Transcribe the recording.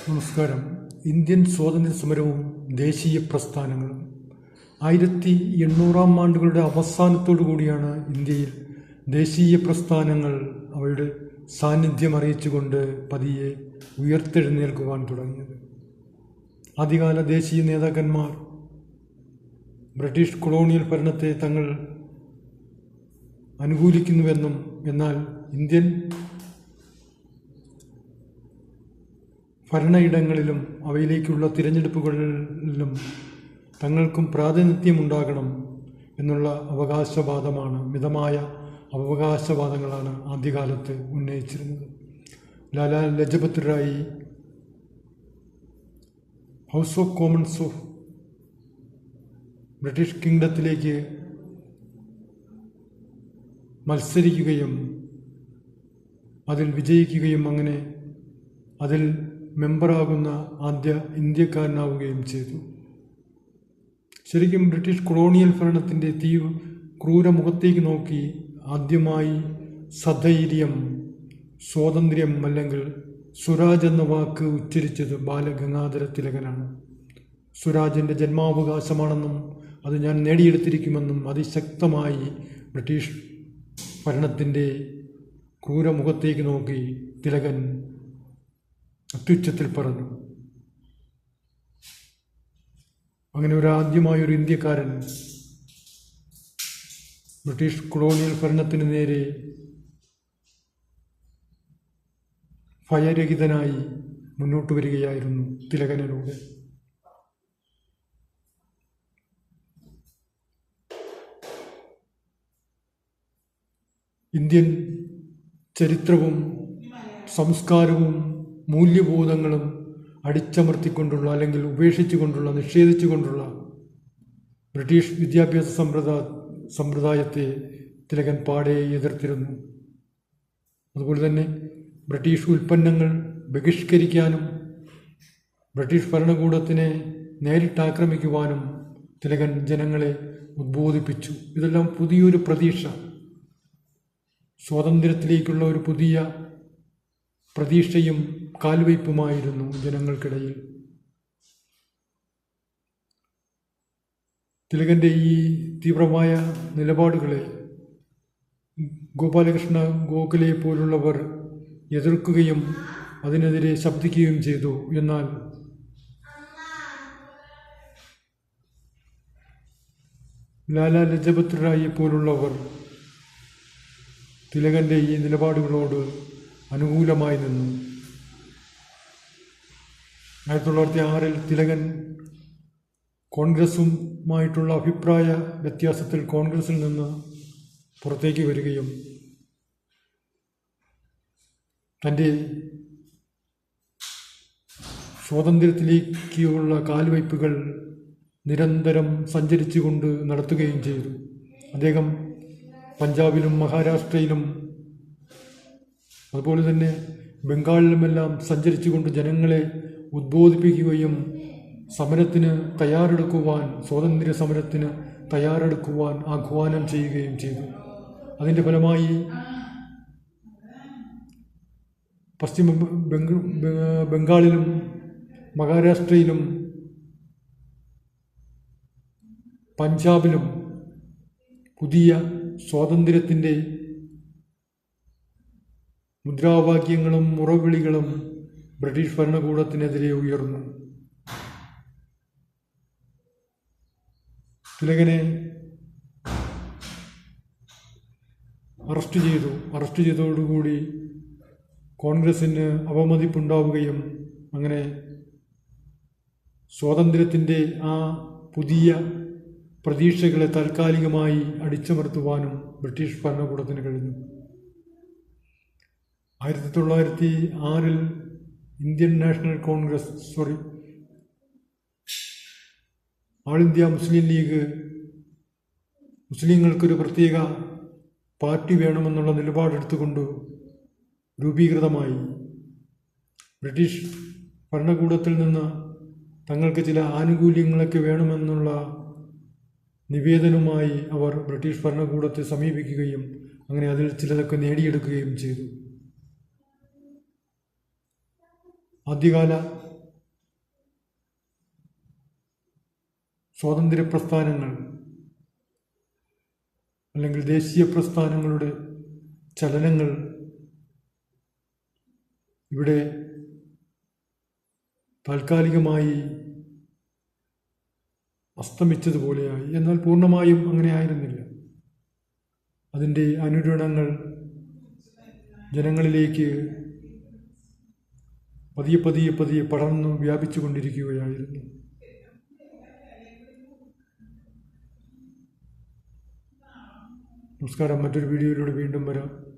നമസ്കാരം. ഇന്ത്യൻ സ്വാതന്ത്ര്യ സമരവും ദേശീയ പ്രസ്ഥാനങ്ങളും. ആയിരത്തി എണ്ണൂറാം ആണ്ടുകളുടെ അവസാനത്തോടു കൂടിയാണ് ഇന്ത്യയിൽ ദേശീയ പ്രസ്ഥാനങ്ങൾ അവരുടെ സാന്നിധ്യം അറിയിച്ചുകൊണ്ട് പതിയെ ഉയർത്തെഴുന്നേൽക്കുവാൻ തുടങ്ങിയത്. ആദ്യകാല ദേശീയ നേതാക്കന്മാർ ബ്രിട്ടീഷ് കൊളോണിയൽ ഭരണത്തെ തങ്ങൾ അനുകൂലിക്കുന്നുവെന്നും എന്നാൽ ഇന്ത്യൻ ഭരണയിടങ്ങളിലും അവയിലേക്കുള്ള തിരഞ്ഞെടുപ്പുകളിലും തങ്ങൾക്കും പ്രാതിനിധ്യമുണ്ടാകണം എന്നുള്ള അവകാശവാദമാണ് മിതമായ അവകാശവാദങ്ങളാണ് ആദ്യകാലത്ത് ഉന്നയിച്ചിരുന്നത്. Lala Lajpat Rai House of Commons of British കിങ്ഡത്തിലേക്ക് മത്സരിക്കുകയും അതിൽ വിജയിക്കുകയും അങ്ങനെ അതിൽ മെമ്പറാകുന്ന ആദ്യ ഇന്ത്യക്കാരനാവുകയും ചെയ്തു. ശരിക്കും ബ്രിട്ടീഷ് കൊളോണിയൽ ഭരണത്തിന്റെ തീ ക്രൂരമുഖത്തേക്ക് നോക്കി ആദ്യമായി സധൈര്യം സ്വാതന്ത്ര്യം അല്ലെങ്കിൽ സുരാജ് എന്ന വാക്ക് ഉച്ചരിച്ചത് ബാലഗംഗാധര തിലകനാണ്. സ്വരാജിന്റെ ജന്മാവകാശമാണെന്നും അത് ഞാൻ നേടിയെടുത്തിരിക്കുമെന്നും അതിശക്തമായി ബ്രിട്ടീഷ് ഭരണത്തിന്റെ ക്രൂരമുഖത്തേക്ക് നോക്കി തിലകൻ അത്യുച്ചത്തിൽ പറഞ്ഞു. അങ്ങനെ ഒരു ആദ്യമായ ഒരു ഇന്ത്യക്കാരൻ ബ്രിട്ടീഷ് കൊളോണിയൽ ഭരണത്തിന് നേരെ ഭയരഹിതനായി മുന്നോട്ട് വരികയായിരുന്നു തിലകനിലൂടെ ഇന്ത്യൻ ചരിത്രവും സംസ്കാരവും മൂല്യബോധങ്ങളും അടിച്ചമർത്തിക്കൊണ്ടുള്ള അല്ലെങ്കിൽ ഉപേക്ഷിച്ചുകൊണ്ടുള്ള നിഷേധിച്ചുകൊണ്ടുള്ള ബ്രിട്ടീഷ് വിദ്യാഭ്യാസ സമ്പ്രദായ സമ്പ്രദായത്തെ തിലകൻ പാടെ എതിർത്തിരുന്നു. അതുപോലെ തന്നെ ബ്രിട്ടീഷ് ഉൽപ്പന്നങ്ങൾ ബഹിഷ്കരിക്കാനും ബ്രിട്ടീഷ് ഭരണകൂടത്തിനെ നേരിട്ട് ആക്രമിക്കുവാനും തിലകൻ ജനങ്ങളെ ഉദ്ബോധിപ്പിച്ചു. ഇതെല്ലാം പുതിയൊരു പ്രതീക്ഷ. സ്വാതന്ത്ര്യത്തിലേക്കുള്ള ഒരു പുതിയ പ്രതീക്ഷയും കാൽവയ്പുമായിരുന്നു ജനങ്ങൾക്കിടയിൽ. തിലകന്റെ ഈ തീവ്രമായ നിലപാടുകളെ ഗോപാലകൃഷ്ണ ഗോഖലെ പോലുള്ളവർ എതിർക്കുകയും അതിനെതിരെ ശബ്ദിക്കുകയും ചെയ്തു. എന്നാൽ ലാലാ ലജപത് പോലുള്ളവർ തിലകന്റെ ഈ നിലപാടുകളോട് അനുകൂലമായി നിന്നു. ആയിരത്തി തൊള്ളായിരത്തി ആറിൽ തിലകൻ കോൺഗ്രസുമായിട്ടുള്ള അഭിപ്രായ വ്യത്യാസത്തിൽ കോൺഗ്രസിൽ നിന്ന് പുറത്തേക്ക് വരികയും തന്റെ സ്വാതന്ത്ര്യത്തിലേക്കുള്ള കാൽവയ്പ്പുകൾ നിരന്തരം സഞ്ചരിച്ചുകൊണ്ട് നടത്തുകയും ചെയ്തു. അദ്ദേഹം പഞ്ചാബിലും മഹാരാഷ്ട്രയിലും അതുപോലെ തന്നെ ബംഗാളിലുമെല്ലാം സഞ്ചരിച്ചുകൊണ്ട് ജനങ്ങളെ ഉദ്ബോധിപ്പിക്കുകയും സമരത്തിന് തയ്യാറെടുക്കുവാൻ സ്വാതന്ത്ര്യ സമരത്തിന് തയ്യാറെടുക്കുവാൻ ആഹ്വാനം ചെയ്യുകയും ചെയ്തു. അതിന്റെ ഫലമായി പശ്ചിമ ബംഗ ബംഗാളിലും മഹാരാഷ്ട്രയിലും പഞ്ചാബിലും പുതിയ സ്വാതന്ത്ര്യത്തിന്റെ മുദ്രാവാക്യങ്ങളും മുറവിളികളും ബ്രിട്ടീഷ് ഭരണകൂടത്തിനെതിരെ ഉയർന്നു. തിലകനെ അറസ്റ്റ് ചെയ്തു. അറസ്റ്റ് ചെയ്തതോടുകൂടി കോൺഗ്രസിന് അവമതിപ്പുണ്ടാവുകയും അങ്ങനെ സ്വാതന്ത്ര്യത്തിന്റെ ആ പുതിയ പ്രതീക്ഷകളെ താൽക്കാലികമായി അടിച്ചമർത്തുവാനും ബ്രിട്ടീഷ് ഭരണകൂടത്തിന് കഴിഞ്ഞു. ആയിരത്തി തൊള്ളായിരത്തി ആറിൽ ഇന്ത്യൻ നാഷണൽ കോൺഗ്രസ് സോറി ആൾ ഇന്ത്യ മുസ്ലിം ലീഗ് മുസ്ലിങ്ങൾക്കൊരു പ്രത്യേക പാർട്ടി വേണമെന്നുള്ള നിലപാടെടുത്തുകൊണ്ട് രൂപീകൃതമായി. ബ്രിട്ടീഷ് ഭരണകൂടത്തിൽ നിന്ന് തങ്ങൾക്ക് ചില ആനുകൂല്യങ്ങളൊക്കെ വേണമെന്നുള്ള നിവേദനവുമായി അവർ ബ്രിട്ടീഷ് ഭരണകൂടത്തെ സമീപിക്കുകയും അങ്ങനെ അതിൽ ചിലതൊക്കെ നേടിയെടുക്കുകയും ചെയ്തു. ആദ്യകാല സ്വാതന്ത്ര്യ പ്രസ്ഥാനങ്ങൾ അല്ലെങ്കിൽ ദേശീയ പ്രസ്ഥാനങ്ങളുടെ ചലനങ്ങൾ ഇവിടെ താൽക്കാലികമായി അസ്തമിച്ചതുപോലെയായി. എന്നാൽ പൂർണമായും അങ്ങനെ ആയിരുന്നില്ല. അതിന്റെ അനുരണങ്ങൾ ജനങ്ങളിലേക്ക് പതിയെ പതിയെ പതിയെ പടർന്നു വ്യാപിച്ചു കൊണ്ടിരിക്കുകയായിരുന്നു നമസ്കാരം. മറ്റൊരു വീഡിയോയിലൂടെ വീണ്ടും വരാം.